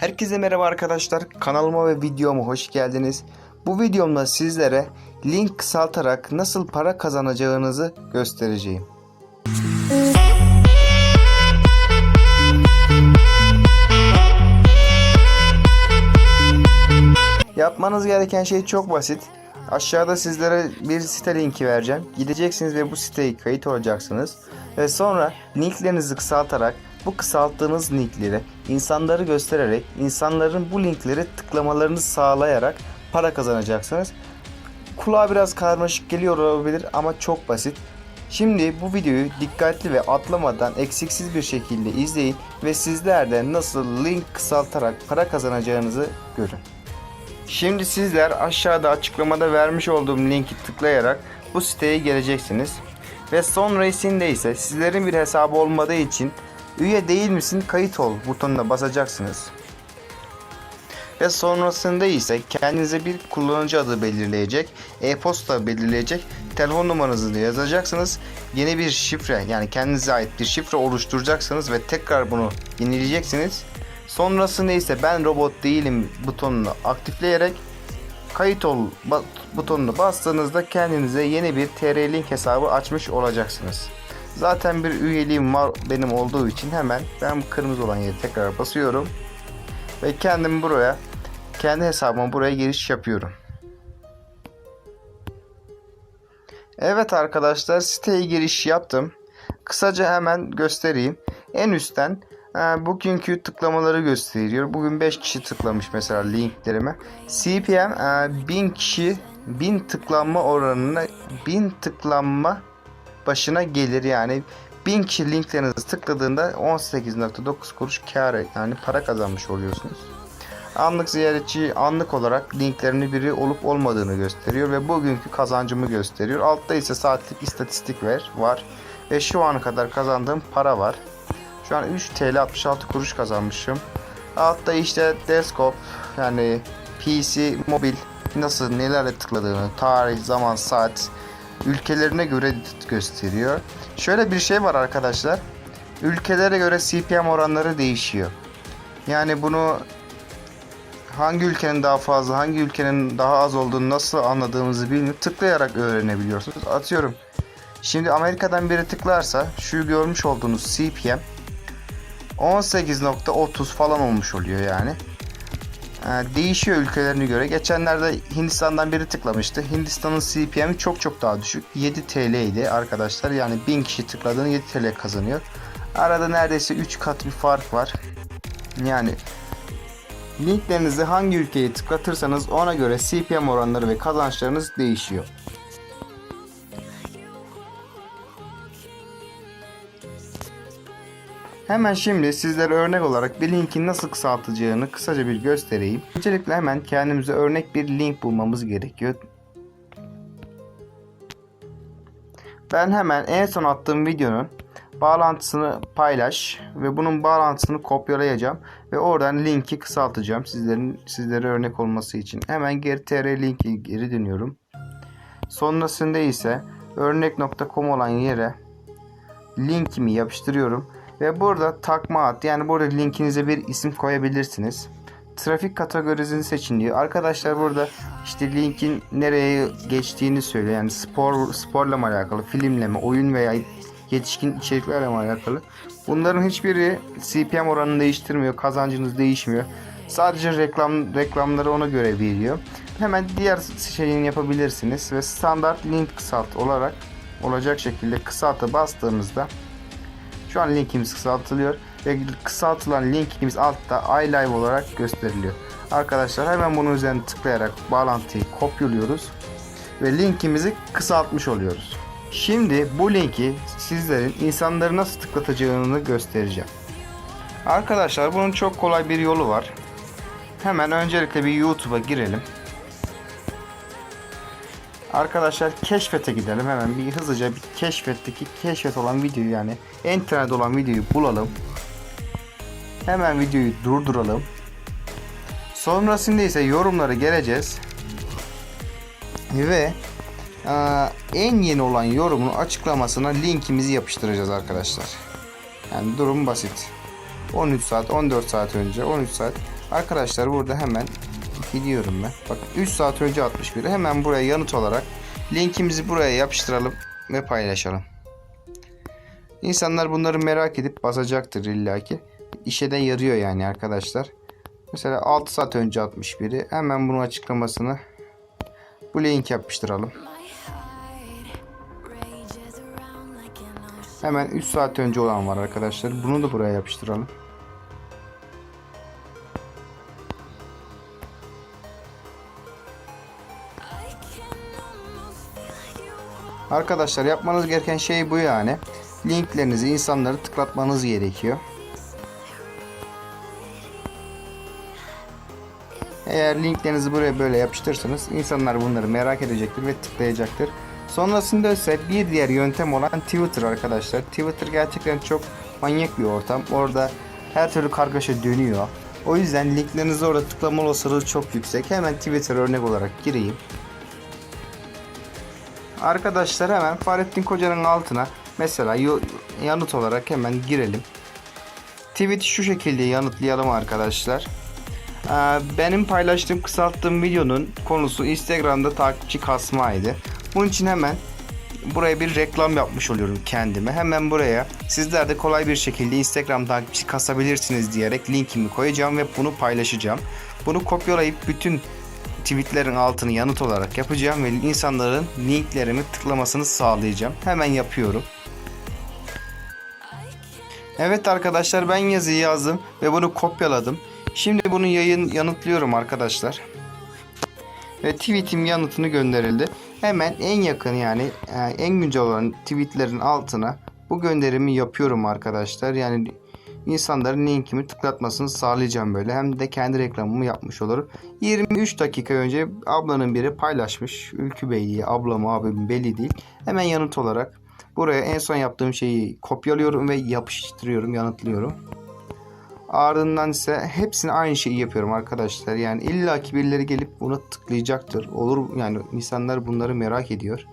Herkese merhaba arkadaşlar. Kanalıma ve videoma hoş geldiniz. Bu videomda sizlere link kısaltarak nasıl para kazanacağınızı göstereceğim. Yapmanız gereken şey çok basit. Aşağıda sizlere bir site linki vereceğim. Gideceksiniz ve bu siteye kayıt olacaksınız. Ve sonra linklerinizi kısaltarak bu kısalttığınız linkleri insanları göstererek insanların bu linkleri tıklamalarını sağlayarak para kazanacaksınız. Kulağa biraz karmaşık geliyor olabilir ama çok basit. Şimdi bu videoyu dikkatli ve atlamadan eksiksiz bir şekilde izleyin ve sizler de nasıl link kısaltarak para kazanacağınızı görün. Şimdi sizler aşağıda açıklamada vermiş olduğum linki tıklayarak bu siteye geleceksiniz. Ve sonrasında ise sizlerin bir hesabı olmadığı için üye değil misin kayıt ol butonuna basacaksınız. Ve sonrasında ise kendinize bir kullanıcı adı belirleyecek, e-posta belirleyecek, telefon numaranızı da yazacaksınız. Yeni bir şifre yani kendinize ait bir şifre oluşturacaksınız ve tekrar bunu yenileyeceksiniz. Sonrasında ise ben robot değilim butonunu aktifleyerek kayıt ol butonunu bastığınızda kendinize yeni bir TR Link hesabı açmış olacaksınız. Zaten bir üyeliğim var benim olduğu için hemen ben kırmızı olan yere tekrar basıyorum. Ve kendim buraya kendi hesabıma buraya giriş yapıyorum. Evet arkadaşlar siteye giriş yaptım. Kısaca hemen göstereyim. En üstten e, bugünkü tıklamaları gösteriyor. Bugün 5 kişi tıklamış mesela linklerime. CPM e, 1000 kişi 1000 tıklanma oranına 1000 tıklanma başına gelir yani 1000 kişi linklerinizi tıkladığında 18.9 kuruş kar yani para kazanmış oluyorsunuz. Anlık ziyaretçi anlık olarak linklerini biri olup olmadığını gösteriyor ve bugünkü kazancımı gösteriyor. Altta ise saatlik istatistik ver, var ve şu ana kadar kazandığım para var. Şu an 3 TL 66 kuruş kazanmışım. Altta işte desktop yani PC, mobil nasıl nelerle tıkladığını, tarih, zaman, saat ülkelerine göre gösteriyor. Şöyle bir şey var arkadaşlar. Ülkelere göre CPM oranları değişiyor. Yani bunu hangi ülkenin daha fazla, hangi ülkenin daha az olduğunu nasıl anladığımızı bilmiyor. Tıklayarak öğrenebiliyorsunuz. Atıyorum. Şimdi Amerika'dan biri tıklarsa şu görmüş olduğunuz CPM 18.30 falan olmuş oluyor yani. Ee, değişiyor ülkelerine göre. Geçenlerde Hindistan'dan biri tıklamıştı. Hindistan'ın CPM'i çok çok daha düşük. 7 TL idi arkadaşlar. Yani 1000 kişi tıkladığını 7 TL kazanıyor. Arada neredeyse 3 kat bir fark var. Yani linklerinizi hangi ülkeye tıklatırsanız ona göre CPM oranları ve kazançlarınız değişiyor. Hemen şimdi sizlere örnek olarak bir linkin nasıl kısaltacağını kısaca bir göstereyim. Öncelikle hemen kendimize örnek bir link bulmamız gerekiyor. Ben hemen en son attığım videonun bağlantısını paylaş ve bunun bağlantısını kopyalayacağım ve oradan linki kısaltacağım sizlerin sizlere örnek olması için. Hemen geri tr linki geri dönüyorum. Sonrasında ise örnek.com olan yere linkimi yapıştırıyorum ve burada takma ad yani burada linkinize bir isim koyabilirsiniz. Trafik kategorisini seçin diyor. Arkadaşlar burada işte linkin nereye geçtiğini söylüyor. Yani spor sporla mı alakalı, filmle mi, oyun veya yetişkin içeriklerle mi alakalı. Bunların hiçbiri CPM oranını değiştirmiyor. Kazancınız değişmiyor. Sadece reklam reklamları ona göre veriyor. Hemen diğer şeyini yapabilirsiniz ve standart link kısalt olarak olacak şekilde kısalta bastığımızda şu an linkimiz kısaltılıyor ve kısaltılan linkimiz altta iLive olarak gösteriliyor. Arkadaşlar hemen bunun üzerine tıklayarak bağlantıyı kopyalıyoruz ve linkimizi kısaltmış oluyoruz. Şimdi bu linki sizlerin insanları nasıl tıklatacağını göstereceğim. Arkadaşlar bunun çok kolay bir yolu var. Hemen öncelikle bir YouTube'a girelim. Arkadaşlar keşfete gidelim. Hemen bir hızlıca bir keşfetteki keşfet olan videoyu yani en trend olan videoyu bulalım. Hemen videoyu durduralım. Sonrasında ise yorumlara geleceğiz. Ve aa, en yeni olan yorumun açıklamasına linkimizi yapıştıracağız arkadaşlar. Yani durum basit. 13 saat, 14 saat önce, 13 saat. Arkadaşlar burada hemen gidiyorum ben. Bakın 3 saat önce 61. Hemen buraya yanıt olarak linkimizi buraya yapıştıralım ve paylaşalım. İnsanlar bunları merak edip basacaktır illaki. İşe de yarıyor yani arkadaşlar. Mesela 6 saat önce 61'i hemen bunun açıklamasını bu link yapıştıralım. Hemen 3 saat önce olan var arkadaşlar. Bunu da buraya yapıştıralım. Arkadaşlar yapmanız gereken şey bu yani. Linklerinizi insanları tıklatmanız gerekiyor. Eğer linklerinizi buraya böyle yapıştırırsanız insanlar bunları merak edecektir ve tıklayacaktır. Sonrasında ise bir diğer yöntem olan Twitter arkadaşlar. Twitter gerçekten çok manyak bir ortam. Orada her türlü kargaşa dönüyor. O yüzden linklerinizi orada tıklama olasılığı çok yüksek. Hemen Twitter örnek olarak gireyim. Arkadaşlar hemen Fahrettin Koca'nın altına mesela yanıt olarak hemen girelim. Tweet'i şu şekilde yanıtlayalım arkadaşlar. Ee, Benim paylaştığım kısalttığım videonun konusu Instagram'da takipçi kasmaydı. Bunun için hemen buraya bir reklam yapmış oluyorum kendime. Hemen buraya sizler de kolay bir şekilde Instagram takipçi kasabilirsiniz diyerek linkimi koyacağım ve bunu paylaşacağım. Bunu kopyalayıp bütün tweetlerin altını yanıt olarak yapacağım ve insanların linklerimi tıklamasını sağlayacağım. Hemen yapıyorum. Evet arkadaşlar ben yazıyı yazdım ve bunu kopyaladım. Şimdi bunu yayın yanıtlıyorum arkadaşlar. Ve tweetim yanıtını gönderildi. Hemen en yakın yani e, en güncel olan tweetlerin altına bu gönderimi yapıyorum arkadaşlar. Yani insanların linkimi tıklatmasını sağlayacağım böyle. Hem de kendi reklamımı yapmış olurum. 23 dakika önce ablanın biri paylaşmış. Ülkü Bey diye ablam abim belli değil. Hemen yanıt olarak buraya en son yaptığım şeyi kopyalıyorum ve yapıştırıyorum, yanıtlıyorum. Ardından ise hepsini aynı şeyi yapıyorum arkadaşlar. Yani illaki birileri gelip buna tıklayacaktır. Olur yani insanlar bunları merak ediyor.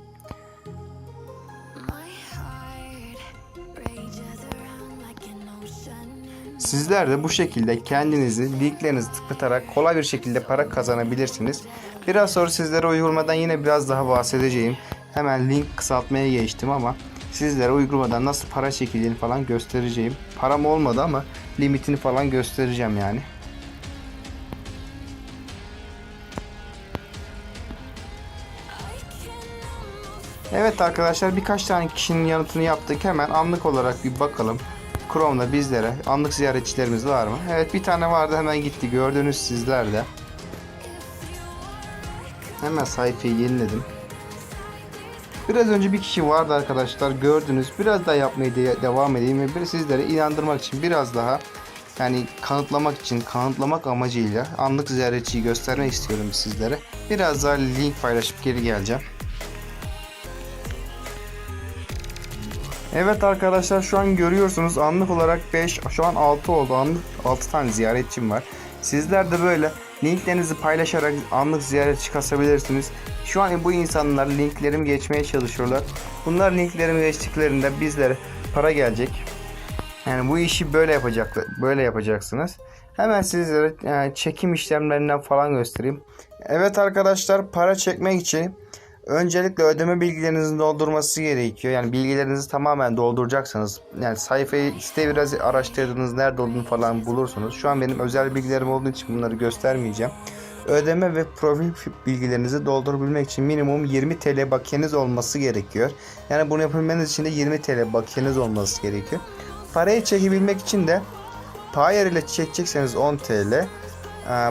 Sizler de bu şekilde kendinizi linklerinizi tıklatarak kolay bir şekilde para kazanabilirsiniz. Biraz sonra sizlere uygulamadan yine biraz daha bahsedeceğim. Hemen link kısaltmaya geçtim ama sizlere uygulamadan nasıl para çekildiğini falan göstereceğim. Param olmadı ama limitini falan göstereceğim yani. Evet arkadaşlar birkaç tane kişinin yanıtını yaptık. Hemen anlık olarak bir bakalım. Chrome'da bizlere anlık ziyaretçilerimiz var mı? Evet bir tane vardı hemen gitti. Gördünüz sizler de. Hemen sayfayı yeniledim. Biraz önce bir kişi vardı arkadaşlar gördünüz. Biraz daha yapmaya de- devam edeyim ve bir sizlere inandırmak için biraz daha yani kanıtlamak için kanıtlamak amacıyla anlık ziyaretçiyi göstermek istiyorum sizlere. Biraz daha link paylaşıp geri geleceğim. Evet arkadaşlar şu an görüyorsunuz anlık olarak 5 şu an 6 oldu anlık 6 tane ziyaretçim var. Sizler de böyle linklerinizi paylaşarak anlık ziyaretçi kasabilirsiniz. Şu an bu insanlar linklerimi geçmeye çalışıyorlar. Bunlar linklerimi geçtiklerinde bizlere para gelecek. Yani bu işi böyle yapacak böyle yapacaksınız. Hemen sizlere e, çekim işlemlerinden falan göstereyim. Evet arkadaşlar para çekmek için öncelikle ödeme bilgilerinizin doldurması gerekiyor. Yani bilgilerinizi tamamen dolduracaksınız. Yani sayfayı site biraz araştırdınız nerede olduğunu falan bulursunuz. Şu an benim özel bilgilerim olduğu için bunları göstermeyeceğim. Ödeme ve profil bilgilerinizi doldurabilmek için minimum 20 TL bakiyeniz olması gerekiyor. Yani bunu yapabilmeniz için de 20 TL bakiyeniz olması gerekiyor. Parayı çekebilmek için de Payer ile çekecekseniz 10 TL,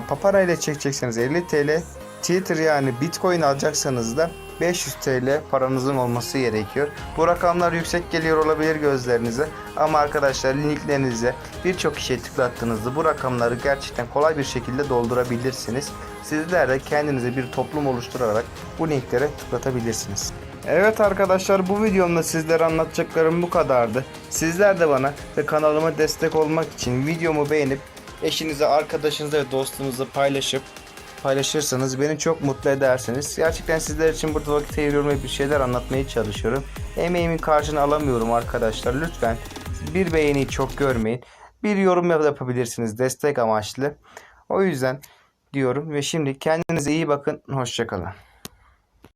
Papara ile çekecekseniz 50 TL, Twitter yani Bitcoin alacaksanız da 500 TL paranızın olması gerekiyor. Bu rakamlar yüksek geliyor olabilir gözlerinize ama arkadaşlar linklerinize birçok kişiye tıklattığınızda bu rakamları gerçekten kolay bir şekilde doldurabilirsiniz. Sizler de kendinize bir toplum oluşturarak bu linklere tıklatabilirsiniz. Evet arkadaşlar bu videomda sizlere anlatacaklarım bu kadardı. Sizler de bana ve kanalıma destek olmak için videomu beğenip eşinize, arkadaşınıza ve dostunuza paylaşıp paylaşırsanız beni çok mutlu edersiniz. Gerçekten sizler için burada vakit ayırıyorum ve bir şeyler anlatmaya çalışıyorum. Emeğimin karşını alamıyorum arkadaşlar. Lütfen bir beğeniyi çok görmeyin. bir yorum yap- yapabilirsiniz destek amaçlı. O yüzden diyorum ve şimdi kendinize iyi bakın. Hoşçakalın.